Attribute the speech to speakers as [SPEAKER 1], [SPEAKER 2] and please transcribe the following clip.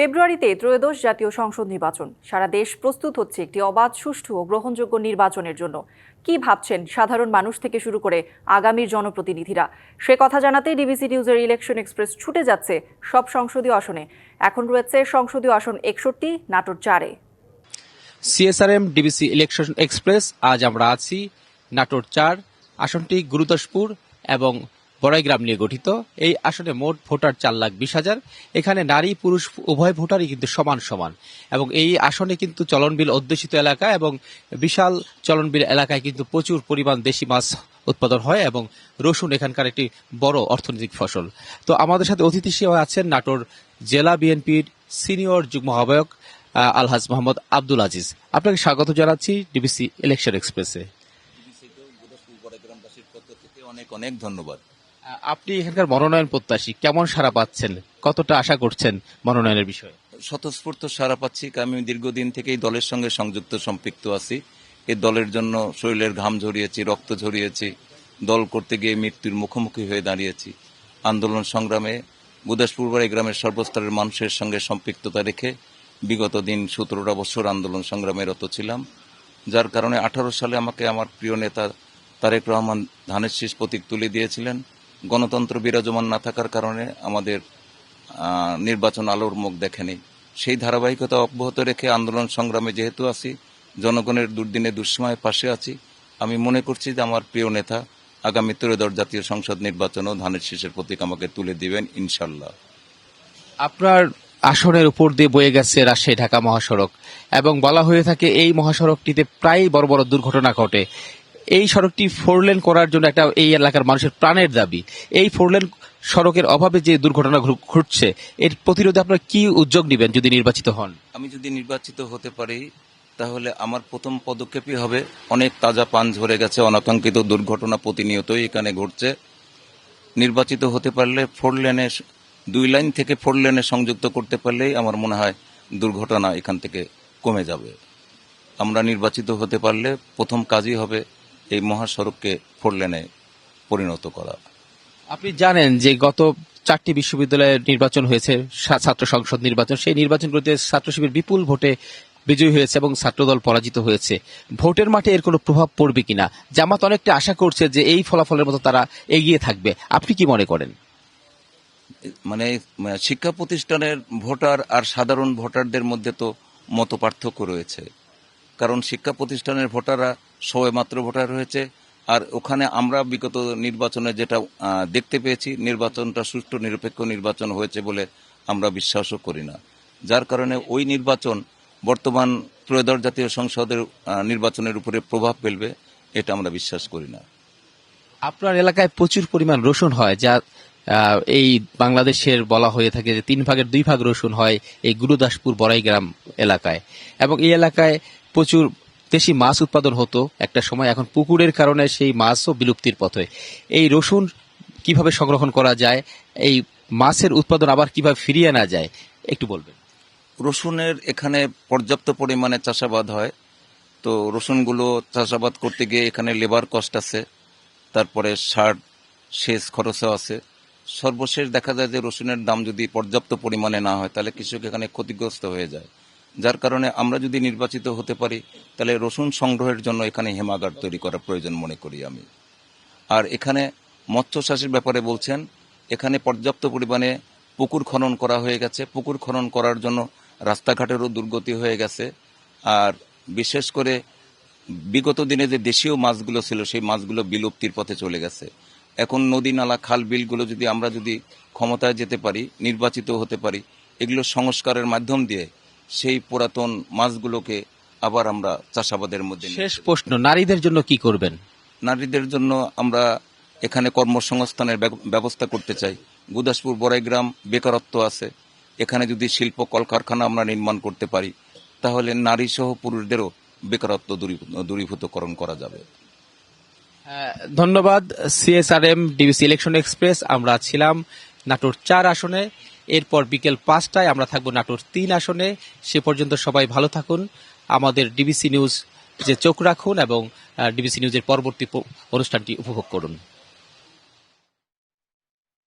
[SPEAKER 1] ফেব্রুয়ারিতে ত্রয়োদশ জাতীয় সংসদ নির্বাচন। সারা দেশ প্রস্তুত হচ্ছে একটি অবাধ, সুষ্ঠু ও গ্রহণযোগ্য নির্বাচনের জন্য। কি ভাবছেন সাধারণ মানুষ থেকে শুরু করে আগামীর জনপ্রতিনিধিরা? সে কথা জানাতে ডিবিসি নিউজের ইলেকশন এক্সপ্রেস ছুটে যাচ্ছে সব সংসদীয় আসনে। এখন রয়েছে সংসদীয় আসন একষট্টি, নাটোর চারে।
[SPEAKER 2] সিএসআরএম, ডিবিসি ইলেকশন এক্সপ্রেস, আজ আমরা আছি নাটোর চার, আসনটি গুরুদাসপুর এবং বড়াইগ্রাম নিয়ে গঠিত। এই আসনে মোট ভোটার চার লাখ বিশ হাজার। এখানে নারী পুরুষ উভয় ভোটারই কিন্তু সমান সমান। এবং এই আসনে কিন্তু চলনবিল অধ্যুষিত এলাকা এবং বিশাল চলনবিল এলাকায় কিন্তু প্রচুর পরিমাণ দেশি মাছ উৎপাদন হয় এবং রসুন এখানকার একটি বড় অর্থনৈতিক ফসল। তো আমাদের সাথে অতিথি সেবা আছেন নাটোর জেলা বিএনপির সিনিয়র যুগ্ম আহ্বায়ক আহ, আলহাজ মোহাম্মদ আব্দুল আজিজ। আপনাকে স্বাগত জানাচ্ছি ডিবিসি ইলেকশন এক্সপ্রেসে।
[SPEAKER 3] অনেক অনেক ধন্যবাদ।
[SPEAKER 2] আপনি এখানকার মনোনয়ন প্রত্যাশী, কেমন সারা পাচ্ছেন? কতটা আশা করছেন মনোনয়নের বিষয়ে?
[SPEAKER 3] স্বতঃস্ফূর্ত সারা পাচ্ছি আমি দীর্ঘদিন থেকেই দলের সঙ্গে সংযুক্ত, সম্পৃক্ত আছি। এই দলের জন্য শরীরের ঘাম ঝরিয়েছি, রক্ত ঝরিয়েছি, দল করতে গিয়ে মৃত্যুর মুখোমুখি হয়ে দাঁড়িয়েছি। আন্দোলন সংগ্রামে গুদাসপুরবাড়ি গ্রামের সর্বস্তরের মানুষের সঙ্গে সম্পৃক্ততা রেখে বিগত দিন সতেরোটা বছর আন্দোলন সংগ্রামে রত ছিলাম। যার কারণে আঠারো সালে আমাকে আমার প্রিয় নেতা তারেক রহমান ধানের শীষ প্রতীক তুলে দিয়েছিলেন। গণতন্ত্র বিরাজমান না থাকার কারণে আমাদের নির্বাচন আলোর মুখ দেখেনি। সেই ধারাবাহিকতা অব্যাহত রেখে আন্দোলন সংগ্রামে যেহেতু আছি, জনগণের দুর্দিনে দুঃসময়ে পাশে আছি, আমি মনে করছি যে আমার প্রিয় নেতা, আগামী ত্রয়োদশ জাতীয় সংসদ নির্বাচনও ধানের শীষের প্রতীক আমাকে তুলে দিবেন ইনশাল্লাহ
[SPEAKER 2] আপনার আসনের উপর দিয়ে বয়ে গেছে রাজশাহী ঢাকা মহাসড়ক, এবং বলা হয়ে থাকে এই মহাসড়কটিতে প্রায় বড় বড় দুর্ঘটনা ঘটে। এই সড়কটি ফোরলেন করার জন্য একটা এই এলাকার মানুষের প্রাণের দাবি। এই ফোরলেন সড়কের অভাবে যে দুর্ঘটনা ঘটু- ঘটছে, এর প্রতিরোধে আপনারা কি উদ্যোগ নেবেন যদি নির্বাচিত হন?
[SPEAKER 3] আমি যদি নির্বাচিত হতে পারি, তাহলে আমার প্রথম পদক্ষেপই হবে অনেক তাজা পান ঝরে গেছে, অনাকাঙ্ক্ষিত দুর্ঘটনা প্রতিনিয়তই এখানে ঘটছে। নির্বাচিত হতে পারলে ফোর লেনে দুই লাইন থেকে ফোর লেনে সংযুক্ত করতে পারলেই আমার মনে হয় দুর্ঘটনা এখান থেকে কমে যাবে। আমরা নির্বাচিত হতে পারলে প্রথম কাজই হবে এই মহাসড়ককে ফোর লেনে পরিণত করা।
[SPEAKER 2] আপনি জানেন যে গত চারটি বিশ্ববিদ্যালয়ের নির্বাচন হয়েছে ছাত্র সংসদ নির্বাচন। সেই নির্বাচনগুলোতে ছাত্র শিবির বিপুল ভোটে বিজয়ী হয়েছে এবং ছাত্রদল পরাজিত হয়েছে। ভোটের মাঠে এর কোনো প্রভাব পড়বে কিনা? জামাত অনেকটা আশা করছে যে এই ফলাফলের মতো তারা এগিয়ে থাকবে। আপনি কি মনে করেন?
[SPEAKER 3] মানে শিক্ষা প্রতিষ্ঠানের ভোটার আর সাধারণ ভোটারদের মধ্যে তো মত পার্থক্য রয়েছে। কারণ শিক্ষা প্রতিষ্ঠানের ভোটাররা সবাই মাত্র ভোটার হয়েছে। আর ওখানে আমরা বিগত নির্বাচনে যেটা দেখতে পেয়েছি, নির্বাচনটা সুষ্ঠু, নিরপেক্ষ নির্বাচন হয়েছে বলে আমরা বিশ্বাসও করি না। যার কারণে ওই নির্বাচন বর্তমান ত্রয়োদশ জাতীয় সংসদের নির্বাচনের উপরে প্রভাব ফেলবে, এটা আমরা বিশ্বাস করি না।
[SPEAKER 2] আপনার এলাকায় প্রচুর পরিমাণ রসুন হয়, যা এই বাংলাদেশের বলা হয়ে থাকে যে তিন ভাগের দুই ভাগ রসুন হয় এই গুরুদাসপুর বড়াইগ্রাম এলাকায়। এবং এই এলাকায় প্রচুর দেশি মাছ উৎপাদন হতো একটা সময়। এখন পুকুরের কারণে সেই মাছও বিলুপ্তির পথে। এই রসুন কীভাবে সংরক্ষণ করা যায়, এই মাছের উৎপাদন আবার কীভাবে ফিরিয়ে আনা যায়, একটু বলবেন।
[SPEAKER 3] রসুনের এখানে পর্যাপ্ত পরিমাণে চাষাবাদ হয়। তো রসুনগুলো চাষাবাদ করতে গিয়ে এখানে লেবার কস্ট আছে, তারপরে সার সেচ খরচও আছে। সর্বশেষ দেখা যায় যে রসুনের দাম যদি পর্যাপ্ত পরিমাণে না হয়, তাহলে কৃষক এখানে ক্ষতিগ্রস্ত হয়ে যায়। যার কারণে আমরা যদি নির্বাচিত হতে পারি, তাহলে রসুন সংগ্রহের জন্য এখানে হিমাগার তৈরি করা প্রয়োজন মনে করি আমি। আর এখানে মৎস্য চাষের ব্যাপারে বলছেন, এখানে পর্যাপ্ত পরিমাণে পুকুর খনন করা হয়ে গেছে। পুকুর খনন করার জন্য রাস্তাঘাটেরও দুর্গতি হয়ে গেছে। আর বিশেষ করে বিগত দিনে যে দেশীয় মাছগুলো ছিল, সেই মাছগুলো বিলুপ্তির পথে চলে গেছে। এখন নদী নালা, খাল বিলগুলো যদি আমরা যদি ক্ষমতায় যেতে পারি, নির্বাচিত হতে পারি, এগুলো সংস্কারের মাধ্যম দিয়ে সেই পুরাতন মাছগুলোকে আবার আমরা চাষাবাদের মধ্যে
[SPEAKER 2] শেষ প্রশ্ন নারীদের জন্য কি করবেন?
[SPEAKER 3] নারীদের জন্য আমরা এখানে কর্মসংস্থানের ব্যব- ব্যবস্থা করতে চাই। গুদাসপুর বড়াইগ্রাম বেকারত্ব আছে। এখানে যদি শিল্প কলকারখানা আমরা নির্মাণ করতে পারি তাহলে নারী সহ পুরুষদেরও বেকারত্ব দূরী- দূরীভূতকরণ করা যাবে।
[SPEAKER 2] আহ, ধন্যবাদ। সিএসআরএম ডিবিসি ইলেকশন এক্সপ্রেস আমরা ছিলাম নাটোর চার আসনে। এরপর বিকেল পাঁচটায় আমরা থাকব নাটোর তিন আসনে। সে পর্যন্ত সবাই ভালো থাকুন। আমাদের ডিবিসি নিউজ যে চোখ রাখুন এবং ডিবিসি নিউজের পরবর্তী অনুষ্ঠানটি উপভোগ করুন।